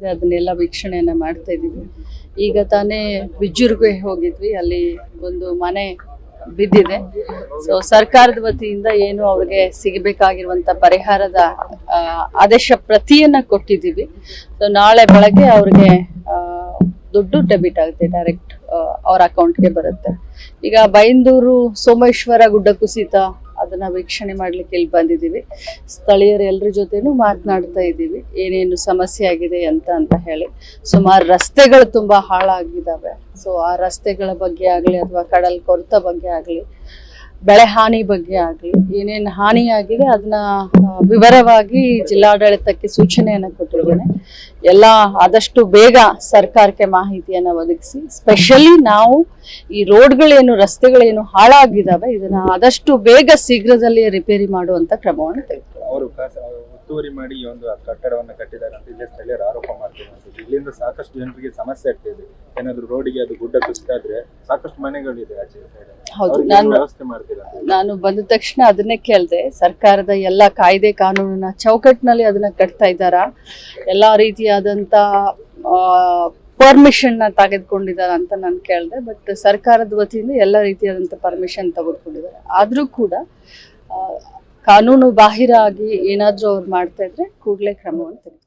ಅದನ್ನೆಲ್ಲ ವೀಕ್ಷಣೆಯನ್ನ ಮಾಡ್ತಾ ಇದ್ದೀವಿ. ಈಗ ತಾನೇ ಬಿಜ್ಜೂರ್ಗೆ ಹೋಗಿದ್ವಿ, ಅಲ್ಲಿ ಒಂದು ಮನೆ ಬಿದ್ದಿದೆ. ಸೊ ಸರ್ಕಾರದ ವತಿಯಿಂದ ಏನು ಅವ್ರಿಗೆ ಸಿಗಬೇಕಾಗಿರುವಂತ ಪರಿಹಾರದ ಆದೇಶ ಪ್ರತಿಯನ್ನ ಕೊಟ್ಟಿದ್ದೀವಿ. ಸೊ ನಾಳೆ ಬೆಳಗ್ಗೆ ಅವ್ರಿಗೆ ದುಡ್ಡು ಡೆಬಿಟ್ ಆಗುತ್ತೆ ಡೈರೆಕ್ಟ್ ಅವ್ರ ಅಕೌಂಟ್ಗೆ ಬರುತ್ತೆ. ಈಗ ಬೈಂದೂರು ಸೋಮೇಶ್ವರ ಗುಡ್ಡ ಕುಸಿತ ಅದನ್ನ ವೀಕ್ಷಣೆ ಮಾಡ್ಲಿಕ್ಕೆ ಇಲ್ಲಿ ಬಂದಿದ್ದೀವಿ. ಸ್ಥಳೀಯರ ಎಲ್ಲರ ಜೊತೆನೂ ಮಾತನಾಡ್ತಾ ಇದ್ದೀವಿ. ಏನೇನು ಸಮಸ್ಯೆ ಆಗಿದೆ ಅಂತ ಅಂತ ಹೇಳಿ. ಸುಮಾರು ರಸ್ತೆಗಳು ತುಂಬಾ ಹಾಳಾಗಿದ್ದಾವೆ ಸೊ ಆ ರಸ್ತೆಗಳ ಬಗ್ಗೆ ಆಗಲಿ ಅಥವಾ ಕಡಲ್ ಕೊರತ ಬಗ್ಗೆ ಆಗಲಿ ಬೆಳೆ ಹಾನಿ ಬಗ್ಗೆ ಆಗಲಿ, ಏನೇನು ಹಾನಿ ಆಗಿದೆ ಅದನ್ನ ವಿವರವಾಗಿ ಜಿಲ್ಲಾಡಳಿತಕ್ಕೆ ಸೂಚನೆಯನ್ನು ಕೊಟ್ಟಿದ್ದೇನೆ. ಎಲ್ಲ ಆದಷ್ಟು ಬೇಗ ಸರ್ಕಾರಕ್ಕೆ ಮಾಹಿತಿಯನ್ನು ಒದಗಿಸಿ ಸ್ಪೆಷಲಿ ನಾವು ಈ ರೋಡ್ಗಳೇನು, ರಸ್ತೆಗಳೇನು ಹಾಳಾಗಿದ್ದಾವೆ ಇದನ್ನ ಆದಷ್ಟು ಬೇಗ ಶೀಘ್ರದಲ್ಲೇ ರಿಪೇರಿ ಮಾಡುವಂತ ಕ್ರಮವನ್ನು ತೆಗೆದುಕೊಳ್ಳಿ ಅವರು ಒತ್ತುವರಿ ಮಾಡಿ ಒಂದು ಕಟ್ಟಡವನ್ನು ಕಟ್ಟಿದ್ದಾರೆ ಆರೋಪ ಇಲ್ಲಿಂದ ಸಾಕಷ್ಟು ಜನರಿಗೆ ಸಮಸ್ಯೆ ಆಗ್ತಾ ಇದೆ. ಏನಾದ್ರು ರೋಡಿಗೆ ಅದು ಗುಡ್ಡ ಕುಸಿತಾದ್ರೆ ಸಾಕಷ್ಟು ಮನೆಗಳಿದೆ ಆಚೆ. ಹೌದು, ನಾನು- ವ್ಯವಸ್ಥೆ ಮಾಡ್ತೀರಾ ನಾನು ಬಂದ ತಕ್ಷಣ ಅದನ್ನೇ ಕೇಳಿದೆ ಸರ್ಕಾರದ ಎಲ್ಲ ಕಾಯ್ದೆ ಕಾನೂನಿನ ಚೌಕಟ್ಟಿನಲ್ಲಿ ಅದನ್ನ ಕಟ್ತಾ ಇದ್ದಾರಾ? ಎಲ್ಲ ರೀತಿಯಾದಂಥ ಪರ್ಮಿಷನ್ನ ತೆಗೆದುಕೊಂಡಿದ್ದಾರೆ ಅಂತ ನಾನು ಕೇಳಿದೆ ಬಟ್ ಸರ್ಕಾರದ ವತಿಯಿಂದ ಎಲ್ಲ ರೀತಿಯಾದಂಥ ಪರ್ಮಿಷನ್ ತೆಗೆದುಕೊಂಡಿದ್ದಾರೆ. ಆದರೂ ಕೂಡ ಕಾನೂನು ಬಾಹಿರ ಆಗಿ ಏನಾದರೂ ಅವ್ರು ಮಾಡ್ತಾ ಇದ್ರೆ ಕೂಡಲೇ ಕ್ರಮವನ್ನು ತೆಗೆದು